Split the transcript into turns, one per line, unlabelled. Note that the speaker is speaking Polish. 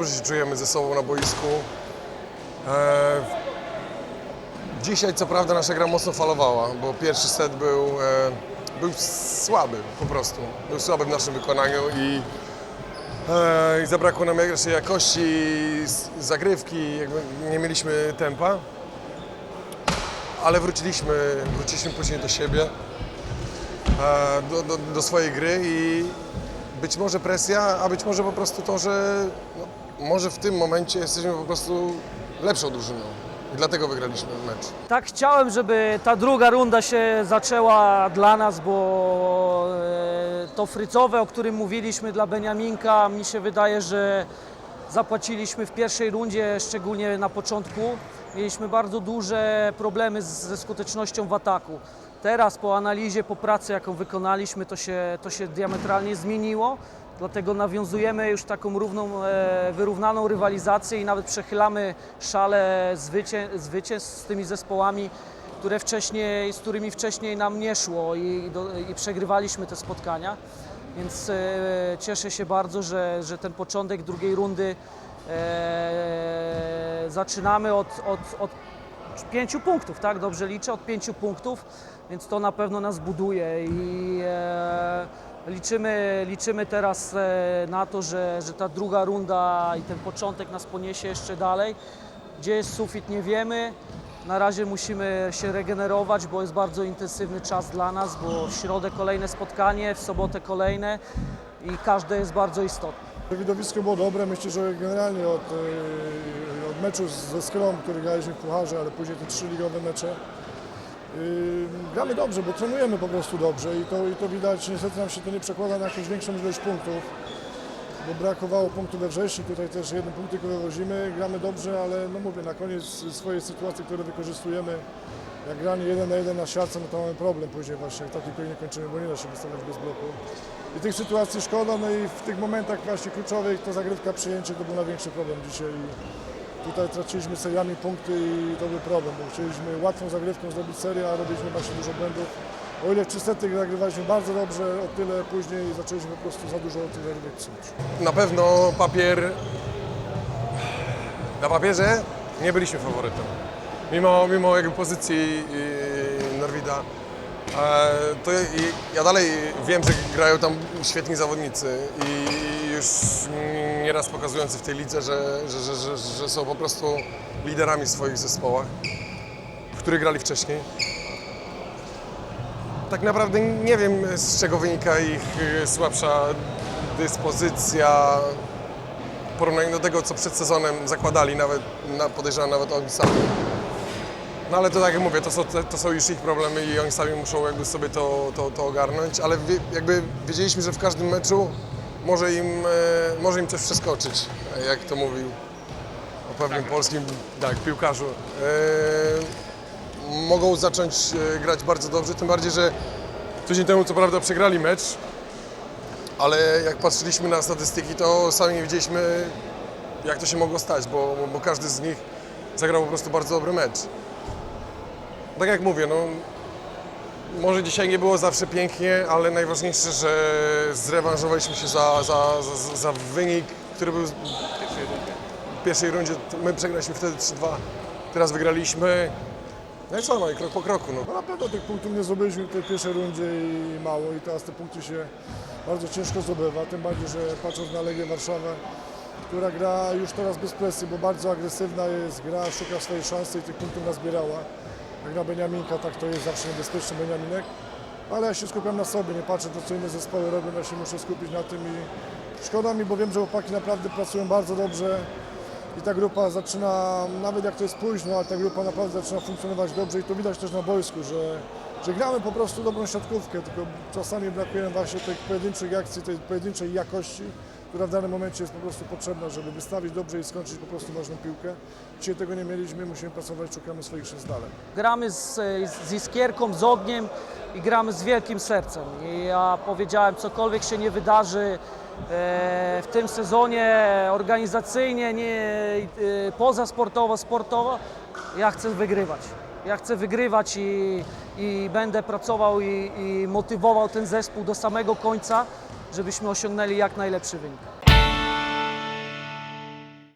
dobrze się czujemy ze sobą na boisku. E, dzisiaj co prawda nasza gra mocno falowała, bo pierwszy set był, e, był słaby po prostu. Był słaby w naszym wykonaniu i, e, i zabrakło nam raczej jakości zagrywki, nie mieliśmy tempa. Ale wróciliśmy, wróciliśmy później do siebie, do, do, do swojej gry i być może presja, a być może po prostu to, że no, może w tym momencie jesteśmy po prostu lepszą drużyną. I dlatego wygraliśmy mecz.
Tak chciałem, żeby ta druga runda się zaczęła dla nas, bo e, to frycowe, o którym mówiliśmy dla Beniaminka, mi się wydaje, że zapłaciliśmy w pierwszej rundzie, szczególnie na początku. Mieliśmy bardzo duże problemy ze skutecznością w ataku. Teraz po analizie, po pracy, jaką wykonaliśmy, to się, to się diametralnie zmieniło. Dlatego nawiązujemy już taką równą, e, wyrównaną rywalizację i nawet przechylamy szale zwycię, zwycięstw z tymi zespołami, które wcześniej, z którymi wcześniej nam nie szło i, do, i przegrywaliśmy te spotkania. Więc e, cieszę się bardzo, że, że ten początek drugiej rundy e, zaczynamy od, od, od pięciu punktów, tak? Dobrze liczę, od pięciu punktów, więc to na pewno nas buduje i e, liczymy, liczymy teraz e, na to, że, że ta druga runda i ten początek nas poniesie jeszcze dalej. Gdzie jest sufit nie wiemy. Na razie musimy się regenerować, bo jest bardzo intensywny czas dla nas, bo w środę kolejne spotkanie, w sobotę kolejne i każde jest bardzo istotne.
Widowisko było dobre, myślę, że generalnie od, e, od meczu ze Skrą, który graliśmy w Pucharze, ale później te trzy ligowe mecze, gramy dobrze, bo trenujemy po prostu dobrze i to, i to widać, niestety nam się to nie przekłada na jakąś większą ilość punktów, bo brakowało punktu we wrześniu, tutaj też jeden punkt tylko wywozimy, gramy dobrze, ale no mówię, na koniec swojej sytuacji, które wykorzystujemy, jak granie jeden na jeden na siatce, no to mamy problem później właśnie, w takiej nie kończymy, bo nie da się wystawiać bez bloku. I tych sytuacji szkoda, no i w tych momentach właśnie kluczowych to zagrywka przyjęcie to był największy problem dzisiaj. Tutaj traciliśmy seriami punkty i to był problem, bo chcieliśmy łatwą zagrywką zrobić serię, a robiliśmy właśnie dużo błędów. O ile w 300 zagrywaliśmy bardzo dobrze, o tyle później zaczęliśmy po prostu za dużo tych zagrywek psuć.
Na pewno papier. Na papierze nie byliśmy faworytem. Mimo, mimo jakby pozycji Norwida. E, to ja, dalej wiem, że grają tam świetni zawodnicy i już nieraz pokazujący w tej lidze, że, że, że, że, że są po prostu liderami w swoich zespołach, w których grali wcześniej. Tak naprawdę nie wiem, z czego wynika ich y, słabsza dyspozycja w porównaniu do tego, co przed sezonem zakładali, nawet na, podejrzewam nawet oni sami. No ale to tak jak mówię, to są, to są już ich problemy i oni sami muszą jakby sobie to, to, to ogarnąć, ale wie, jakby wiedzieliśmy, że w każdym meczu może im, e, może im coś przeskoczyć, jak to mówił o pewnym polskim tak, piłkarzu. E, mogą zacząć e, grać bardzo dobrze, tym bardziej, że tydzień temu co prawda przegrali mecz, ale jak patrzyliśmy na statystyki, to sami nie wiedzieliśmy, jak to się mogło stać, bo, bo każdy z nich zagrał po prostu bardzo dobry mecz. Tak jak mówię, no, może dzisiaj nie było zawsze pięknie, ale najważniejsze, że zrewanżowaliśmy się za, za, za, za wynik, który był w pierwszej rundzie. My przegraliśmy wtedy 3-2, teraz wygraliśmy. No i co, no i krok po kroku. No.
No na pewno tych punktów nie zdobyliśmy w tej pierwszej rundzie i mało i teraz te punkty się bardzo ciężko zdobywa, tym bardziej, że patrząc na Legię Warszawę, która gra już teraz bez presji, bo bardzo agresywna jest, gra, szuka swojej szansy i tych punktów nazbierała. Jak na Beniaminka, tak to jest zawsze niebezpieczny Beniaminek, ale ja się skupiam na sobie, nie patrzę to, co inne zespoły robią, ja się muszę skupić na tym i szkoda mi, bo wiem, że chłopaki naprawdę pracują bardzo dobrze, i ta grupa zaczyna, nawet jak to jest późno, ale ta grupa naprawdę zaczyna funkcjonować dobrze i to widać też na boisku, że, że gramy po prostu dobrą siatkówkę, tylko czasami brakuje właśnie tych pojedynczych akcji, tej pojedynczej jakości, która w danym momencie jest po prostu potrzebna, żeby wystawić dobrze i skończyć po prostu ważną piłkę. Dzisiaj tego nie mieliśmy, musimy pracować, szukamy swoich szans dalej.
gramy z, z iskierką, z ogniem i gramy z wielkim sercem. I ja powiedziałem, cokolwiek się nie wydarzy e, w tym sezonie organizacyjnie, nie, e, pozasportowo, sportowo, ja chcę wygrywać. Ja chcę wygrywać i, i będę pracował i, i motywował ten zespół do samego końca, żebyśmy osiągnęli jak najlepszy wynik.